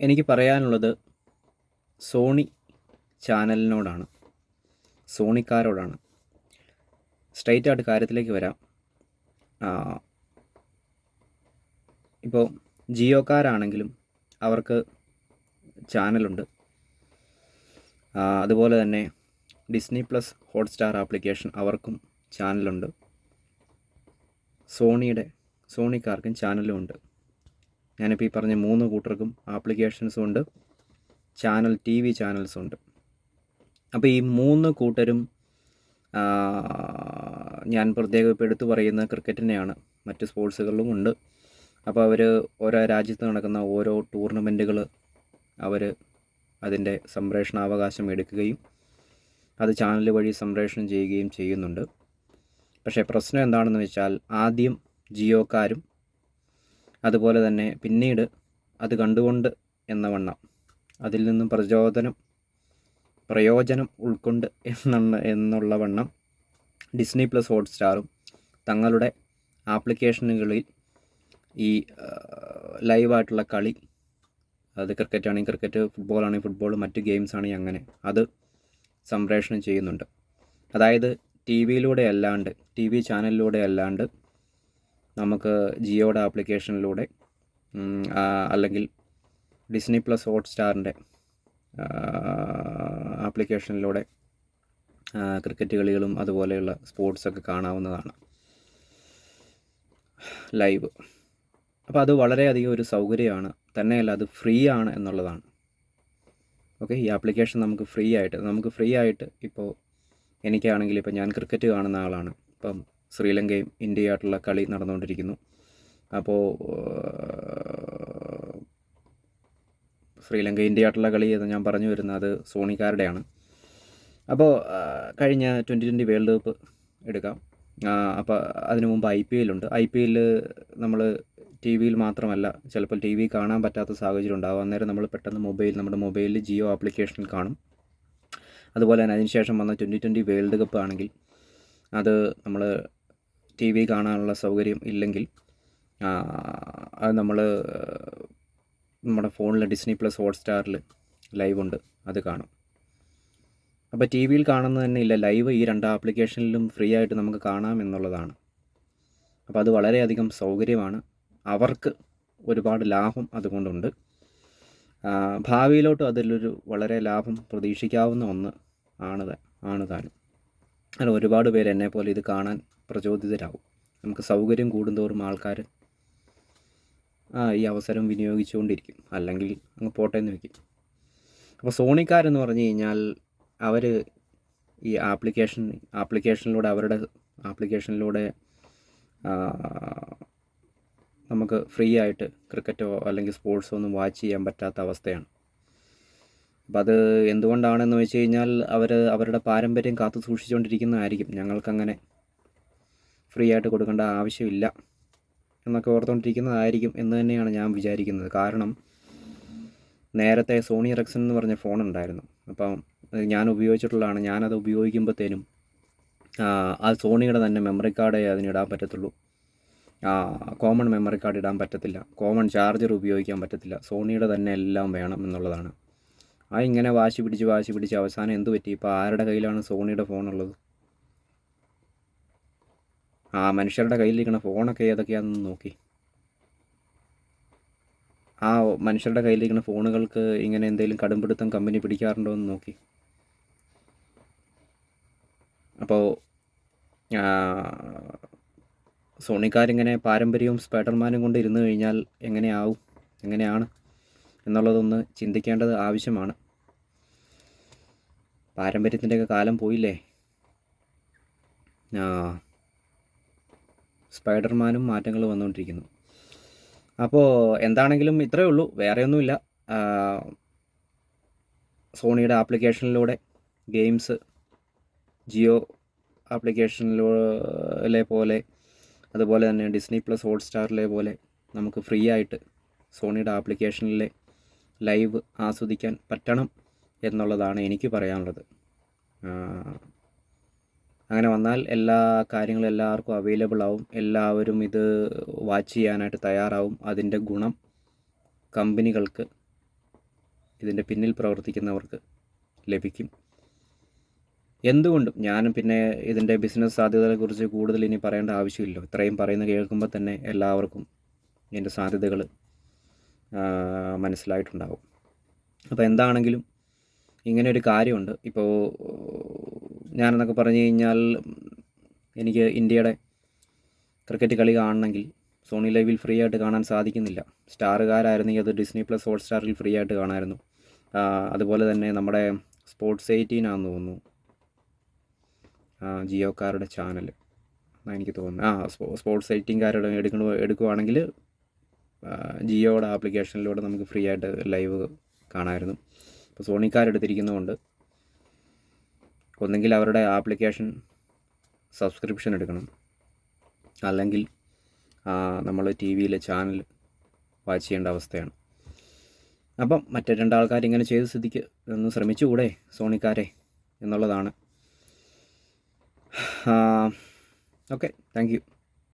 എനിക്ക് പറയാനുള്ളത് Sony ചാനലിനോടാണ്. സോണിക്കാരോടാണ്. Straight ആയിട്ട് കാര്യത്തിലേക്ക് വരാം. ഇപ്പോൾ ജിയോക്കാരാണെങ്കിലും അവർക്ക് ചാനലുണ്ട്. അതുപോലെ തന്നെ ഡിസ്നി പ്ലസ് ഹോട്ട്സ്റ്റാർ ആപ്ലിക്കേഷൻ അവർക്കും ചാനലുണ്ട്. സോണിയുടെ സോണിക്കാർക്കും ചാനലും ഉണ്ട്. ഞാനിപ്പോൾ ഈ പറഞ്ഞ മൂന്ന് കൂട്ടർക്കും ആപ്ലിക്കേഷൻസും ഉണ്ട്. ചാനൽ ടി വി ചാനൽസും ഉണ്ട്. അപ്പോൾ ഈ മൂന്ന് കൂട്ടരും ഞാൻ പ്രത്യേകം ഇപ്പോൾ എടുത്തു പറയുന്ന ക്രിക്കറ്റിനെയാണ്. മറ്റ് സ്പോർട്സുകളിലും ഉണ്ട്. അപ്പോൾ അവർ ഓരോ രാജ്യത്ത് നടക്കുന്ന ഓരോ ടൂർണമെന്റുകൾ അവർ അതിന്റെ സംപ്രേഷണാവകാശം എടുക്കുകയും അത് ചാനൽ വഴി സംപ്രേഷണം ചെയ്യുകയും ചെയ്യുന്നുണ്ട്. പക്ഷേ പ്രശ്നം എന്താണെന്ന് വെച്ചാൽ ആദ്യം ജിയോക്കാരും അതുപോലെ തന്നെ പിന്നീട് അത് കണ്ടുകൊണ്ട് എന്ന വണ്ണം. അതിൽ നിന്നും പ്രചോദനം പ്രയോജനം ഉൾക്കൊണ്ട് എന്നുള്ള എന്നുള്ള വണ്ണം ഡിസ്നി പ്ലസ് ഹോട്ട്സ്റ്റാറും തങ്ങളുടെ ആപ്ലിക്കേഷനുകളിൽ ഈ ലൈവായിട്ടുള്ള കളി അത് ക്രിക്കറ്റ് ആണെങ്കിൽ ക്രിക്കറ്റ് ഫുട്ബോൾ ആണെങ്കിൽ ഫുട്ബോൾ മറ്റ് ഗെയിംസ് ആണെങ്കിൽ അങ്ങനെ അത് സംപ്രേഷണം ചെയ്യുന്നുണ്ട്. അതായത് ടി വിയിലൂടെ അല്ലാണ്ട് ടി വി ചാനലിലൂടെ അല്ലാണ്ട് നമുക്ക് ജിയോയുടെ ആപ്ലിക്കേഷനിലൂടെ അല്ലെങ്കിൽ ഡിസ്നി പ്ലസ് ഹോട്ട്സ്റ്റാറിന്റെ ആപ്ലിക്കേഷനിലൂടെ ക്രിക്കറ്റ് കളികളും അതുപോലെയുള്ള സ്പോർട്സൊക്കെ കാണാവുന്നതാണ്. ലൈവ്. അപ്പോൾ അത് വളരെയധികം ഒരു സൗകര്യമാണ്. തന്നെയല്ല അത് ഫ്രീ ആണ് എന്നുള്ളതാണ്. ഓക്കെ ഈ ആപ്ലിക്കേഷൻ നമുക്ക് ഫ്രീ ആയിട്ട് നമുക്ക് ഫ്രീ ആയിട്ട് ഇപ്പോൾ എനിക്കാണെങ്കിൽ ഇപ്പോൾ ഞാൻ ക്രിക്കറ്റ് കാണുന്ന ആളാണ്. ഇപ്പം ശ്രീലങ്കയും ഇന്ത്യയായിട്ടുള്ള കളി നടന്നുകൊണ്ടിരിക്കുന്നു. അപ്പോൾ ശ്രീലങ്ക ഇന്ത്യയായിട്ടുള്ള കളി എന്ന് ഞാൻ പറഞ്ഞു വരുന്നത് അത് സോണിക്കാരുടെയാണ്. അപ്പോൾ കഴിഞ്ഞ ട്വന്റി ട്വന്റി വേൾഡ് കപ്പ് എടുക്കാം. അപ്പോൾ അതിനു മുമ്പ് ഐ പി എല്ലുണ്ട് ഐ പി എല്ലിൽ നമ്മൾ ടി വിയിൽ മാത്രമല്ല ചിലപ്പോൾ ടി വി കാണാൻ പറ്റാത്ത സാഹചര്യം ഉണ്ടാകും അന്നേരം നമ്മൾ പെട്ടെന്ന് മൊബൈൽ നമ്മുടെ മൊബൈലിൽ ജിയോ ആപ്ലിക്കേഷനിൽ കാണും. അതുപോലെ തന്നെ അതിനുശേഷം വന്ന ട്വന്റി ട്വന്റി വേൾഡ് കപ്പ് ആണെങ്കിൽ അത് നമ്മൾ ടി വി കാണാനുള്ള സൗകര്യം ഇല്ലെങ്കിൽ അത് നമ്മൾ നമ്മുടെ ഫോണിൽ ഡിസ്നി പ്ലസ് ഹോട്ട്സ്റ്റാറിൽ ലൈവ് ഉണ്ട് അത് കാണും. അപ്പോൾ ടി വിയിൽ കാണുന്നത് തന്നെ ഇല്ല ലൈവ് ഈ രണ്ട് ആപ്ലിക്കേഷനിലും ഫ്രീ ആയിട്ട് നമുക്ക് കാണാം എന്നുള്ളതാണ്. അപ്പോൾ അത് വളരെയധികം സൗകര്യമാണ്. അവർക്ക് ഒരുപാട് ലാഭം അതുകൊണ്ടുണ്ട്. ഭാവിയിലോട്ട് അതിലൊരു വളരെ ലാഭം പ്രതീക്ഷിക്കാവുന്ന ഒന്ന് ആണ് ആണ് താനും. അല്ല ഒരുപാട് പേര് എന്നെ പോലെ ഇത് കാണാൻ പ്രചോദിതരാകും നമുക്ക് സൗകര്യം കൂടുന്തോറും ആൾക്കാർ ആ ഈ അവസരം വിനിയോഗിച്ചുകൊണ്ടിരിക്കും. അല്ലെങ്കിൽ അങ്ങ് പോട്ടെ എന്ന് വയ്ക്കും. അപ്പോൾ സോണിക്കാരെന്ന് പറഞ്ഞു കഴിഞ്ഞാൽ അവർ ഈ ആപ്ലിക്കേഷൻ ആപ്ലിക്കേഷനിലൂടെ അവരുടെ ആപ്ലിക്കേഷനിലൂടെ നമുക്ക് ഫ്രീ ആയിട്ട് ക്രിക്കറ്റോ അല്ലെങ്കിൽ സ്പോർട്സോ ഒന്നും വാച്ച് ചെയ്യാൻ പറ്റാത്ത അവസ്ഥയാണ്. അപ്പം അത് എന്തുകൊണ്ടാണെന്ന് വെച്ച് കഴിഞ്ഞാൽ അവർ അവരുടെ പാരമ്പര്യം കാത്തു സൂക്ഷിച്ചുകൊണ്ടിരിക്കുന്നതായിരിക്കും ഞങ്ങൾക്കങ്ങനെ ഫ്രീ ആയിട്ട് കൊടുക്കേണ്ട ആവശ്യമില്ല എന്നൊക്കെ ഓർത്തുകൊണ്ടിരിക്കുന്നതായിരിക്കും എന്ന് തന്നെയാണ് ഞാൻ വിചാരിക്കുന്നത്. കാരണം നേരത്തെ സോണി റെക്സൺ എന്ന് പറഞ്ഞ ഫോൺ ഉണ്ടായിരുന്നു. അപ്പം ഞാൻ ഉപയോഗിച്ചിട്ടുള്ളതാണ്. ഞാനത് ഉപയോഗിക്കുമ്പോഴത്തേനും ആ, ആ സോണിയുടെ തന്നെ മെമ്മറി കാർഡേ അതിന് ഇടാൻ പറ്റത്തുള്ളൂ. കോമൺ മെമ്മറി കാർഡ് ഇടാൻ പറ്റത്തില്ല. കോമൺ ചാർജർ ഉപയോഗിക്കാൻ പറ്റത്തില്ല. സോണിയുടെ തന്നെ എല്ലാം വേണം എന്നുള്ളതാണ്. ആ ഇങ്ങനെ വാശി പിടിച്ച് വാശി പിടിച്ച് അവസാനം എന്ത് പറ്റി? ഇപ്പോൾ ആരുടെ കയ്യിലാണ് സോണിയുടെ ഫോണുള്ളത് ആ മനുഷ്യരുടെ കയ്യിലിരിക്കുന്ന ഫോണൊക്കെ ഏതൊക്കെയാണെന്ന് നോക്കി. ആ മനുഷ്യരുടെ കയ്യിലിരിക്കുന്ന ഫോണുകൾക്ക് ഇങ്ങനെ എന്തെങ്കിലും കടുംപിടുത്തം കമ്പനി പിടിക്കാറുണ്ടോ എന്ന് നോക്കി. അപ്പോൾ സോണിക്കാരിങ്ങനെ പാരമ്പര്യവും സ്പൈഡർമാനും കൊണ്ട് ഇരുന്ന് കഴിഞ്ഞാൽ എങ്ങനെയാവും എങ്ങനെയാണ് എന്നുള്ളതൊന്ന് ചിന്തിക്കേണ്ടത് ആവശ്യമാണ്. പാരമ്പര്യത്തിന്റെയൊക്കെ കാലം പോയില്ലേ? ആ സ്പൈഡർമാനും മാറ്റങ്ങൾ വന്നുകൊണ്ടിരിക്കുന്നു അപ്പോൾ എന്താണെങ്കിലും ഇത്രയേ ഉള്ളൂ. വേറെയൊന്നുമില്ല സോണിയുടെ ആപ്ലിക്കേഷനിലൂടെ ഗെയിംസ് ജിയോ ആപ്ലിക്കേഷനിലെ പോലെ അതുപോലെ തന്നെ ഡിസ്നി പ്ലസ് ഹോട്ട്സ്റ്റാറിലെ പോലെ നമുക്ക് ഫ്രീ ആയിട്ട് സോണിയുടെ ആപ്ലിക്കേഷനിലെ ലൈവ് ആസ്വദിക്കാൻ പറ്റണം എന്നുള്ളതാണ് എനിക്ക് പറയാനുള്ളത്. അങ്ങനെ വന്നാൽ എല്ലാ കാര്യങ്ങളും എല്ലാവർക്കും അവൈലബിൾ ആവും. എല്ലാവരും ഇത് വാച്ച് ചെയ്യാനായിട്ട് തയ്യാറാവും. അതിന്റെ ഗുണം കമ്പനികൾക്ക് ഇതിന്റെ പിന്നിൽ പ്രവർത്തിക്കുന്നവർക്ക് ലഭിക്കും. എന്തുകൊണ്ടും ഞാനും പിന്നെ ഇതിന്റെ ബിസിനസ് സാധ്യതകളെക്കുറിച്ച് കൂടുതൽ ഇനി പറയേണ്ട ആവശ്യമില്ല. ഇത്രയും പറയുന്ന കേൾക്കുമ്പോൾ തന്നെ എല്ലാവർക്കും ഇതിന്റെ സാധ്യതകൾ മനസ്സിലായിട്ടുണ്ടാകും അപ്പോൾ എന്താണെങ്കിലും ഇങ്ങനെ ഒരു കാര്യമുണ്ട്. ഇപ്പോൾ ഞാനെന്നൊക്കെ പറഞ്ഞു കഴിഞ്ഞാൽ എനിക്ക് ഇന്ത്യയുടെ ക്രിക്കറ്റ് കളി കാണണമെങ്കിൽ സോണി ലൈവിൽ ഫ്രീ ആയിട്ട് കാണാൻ സാധിക്കുന്നില്ല. സ്റ്റാറുകാരായിരുന്നെങ്കിൽ അത് ഡിസ്നി പ്ലസ് ഹോട്ട്സ്റ്റാറിൽ ഫ്രീ ആയിട്ട് കാണാമായിരുന്നു. അതുപോലെ തന്നെ നമ്മുടെ സ്പോർട്സ് എയ്റ്റീൻ ആണെന്ന് തോന്നുന്നു. ജിയോക്കാരുടെ ചാനൽ എനിക്ക് തോന്നുന്നു. ആ സ്പോ സ്പോർട്സ് എയ്റ്റീൻകാരുടെ എടുക്കണ എടുക്കുവാണെങ്കിൽ ജിയോയുടെ ആപ്ലിക്കേഷനിലൂടെ നമുക്ക് ഫ്രീ ആയിട്ട് ലൈവ് കാണാമായിരുന്നു. ഇപ്പോൾ സോണിക്കാരെടുത്തിരിക്കുന്നതുകൊണ്ട് ഒന്നെങ്കിൽ അവരുടെ ആപ്ലിക്കേഷൻ സബ്സ്ക്രിപ്ഷൻ എടുക്കണം. അല്ലെങ്കിൽ നമ്മൾ ടി വിയിലെ ചാനൽ വാച്ച് ചെയ്യേണ്ട അവസ്ഥയാണ്. അപ്പം മറ്റേ രണ്ടാൾക്കാർ ഇങ്ങനെ ചെയ്ത് സ്ഥിതിക്ക് ഒന്ന് ശ്രമിച്ചുകൂടെ സോണിക്കാരെ എന്നുള്ളതാണ്. Okay thank you.